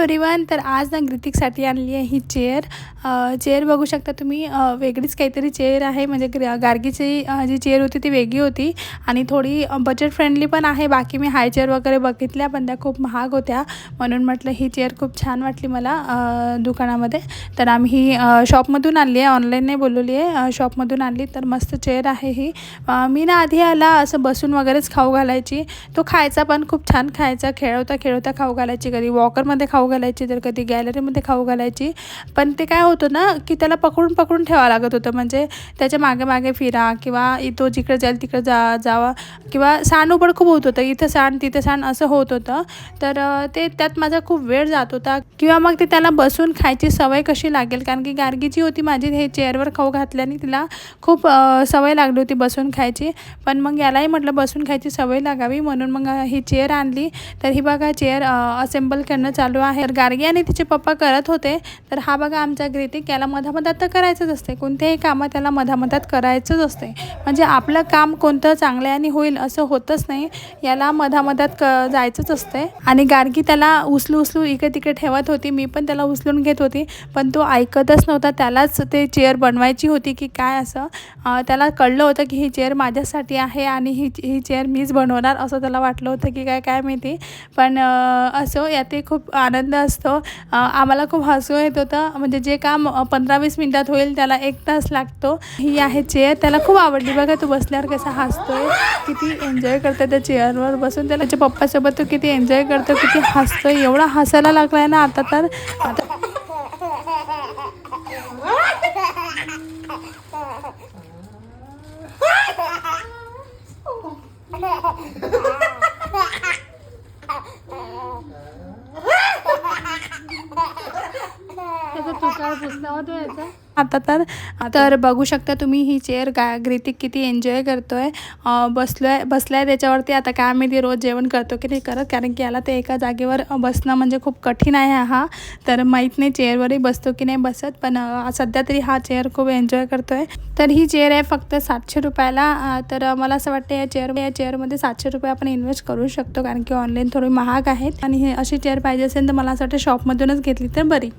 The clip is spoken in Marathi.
एव्हरीवन तर आज ना ग्रितिकसाठी आणली आहे ही चेअर चेअर बघू शकता तुम्ही. वेगळीच काहीतरी चेअर आहे. म्हणजे गार्गीची जी चेअर होती ती वेगळी होती. आणि थोडी बजेट फ्रेंडली पण आहे. बाकी मी हाय चेअर वगैरे बघितल्या पण त्या खूप महाग होत्या. म्हणून म्हटलं ही चेअर खूप छान वाटली मला दुकानामध्ये. तर आम्ही ही शॉपमधून आणली आहे. ऑनलाईन नाही बोलवली आहे. शॉपमधून आणली. तर मस्त चेअर आहे ही. मी ना आधी आला असं बसून वगैरेच खाऊ घालायची. तो खायचा पण खूप छान खायचा. खेळवता खेळवता खाऊ घालायची कधी. वॉकरमध्ये खाऊ घालायची तर कधी गॅलरीमध्ये खाऊ घालायची. पण ते काय होतं ना की त्याला पकडून पकडून ठेवावं लागत होतं. म्हणजे त्याच्यामागे मागे फिरा किंवा तो जिकडे जाईल तिकडे जा जावा किंवा सांडोपड खूप होत होतं. इथं सांड तिथं सांड असं होत होतं. तर ते त्यात माझा खूप वेळ जात होता. किंवा मग ते त्याला बसून खायची सवय कशी लागेल? कारण की गार्गीची होती माझी हे चेअरवर खाऊ घातल्याने तिला खूप सवय लागली होती बसून खायची. पण मग यालाही म्हटलं बसून खायची सवय लागावी. म्हणून मग ही चेअर आणली. तर ही बघा चेअर असेंबल करणं चालू आहे. तर गार्गी आणि तिचे पप्पा करत होते. तर हा बघा आमचा ग्रीतिक याला मधामधात तर करायचंच असते. कोणत्याही कामं त्याला मधामधात करायचंच असते. म्हणजे आपलं काम कोणतं चांगल्याने होईल असं होतच नाही. याला मधामधात क जायचंच असते. आणि गार्गी त्याला उचलू उचलू इकडे तिकडे ठेवत होती. मी पण त्याला उचलून घेत होती. पण तो ऐकतच नव्हता. त्यालाच ते चेअर बनवायची होती की काय असं. त्याला कळलं होतं की ही चेअर माझ्यासाठी आहे आणि ही ही चेअर मीच बनवणार असं त्याला वाटलं होतं की काय काय माहिती. पण असं यात खूप आनंद असतो. आम्हाला खूप हसू येत होतं. म्हणजे जे काम पंधरा वीस मिनटात होईल त्याला एक तास लागतो. ही आहे चेअर त्याला खूप आवडली. बघा तू बसल्यावर कसा हसतोय. किती एन्जॉय करतो त्या चेअरवर बसून त्याला त्याच्या पप्पासोबत तो किती एन्जॉय करतो किती हसतोय. एवढा हसायला लागलाय ना आता तर. आता आता तर तर बघू शकता तुम्ही ही चेअर गा ग्रितिक किती एन्जॉय करतोय. आहे बसलोय बसलाय त्याच्यावरती. आता काय माहिती रोज जेवण करतो की नाही करत? कारण की याला ते एका जागेवर बसणं म्हणजे खूप कठीण आहे हा. तर माहीत नाही चेअरवरही बसतो की नाही बसत. पण सध्या तरी हा चेअर खूप एन्जॉय करतोय. तर ही चेअर आहे फक्त सातशे रुपयाला. तर मला असं वाटतं या चेअर या चेअरमध्ये सातशे रुपये आपण इन्व्हेस्ट करू शकतो. कारण की ऑनलाईन थोडी महाग आहेत. आणि हे अशी चेअर पाहिजे असेल तर मला असं वाटतं शॉपमधूनच घेतली तर बरी.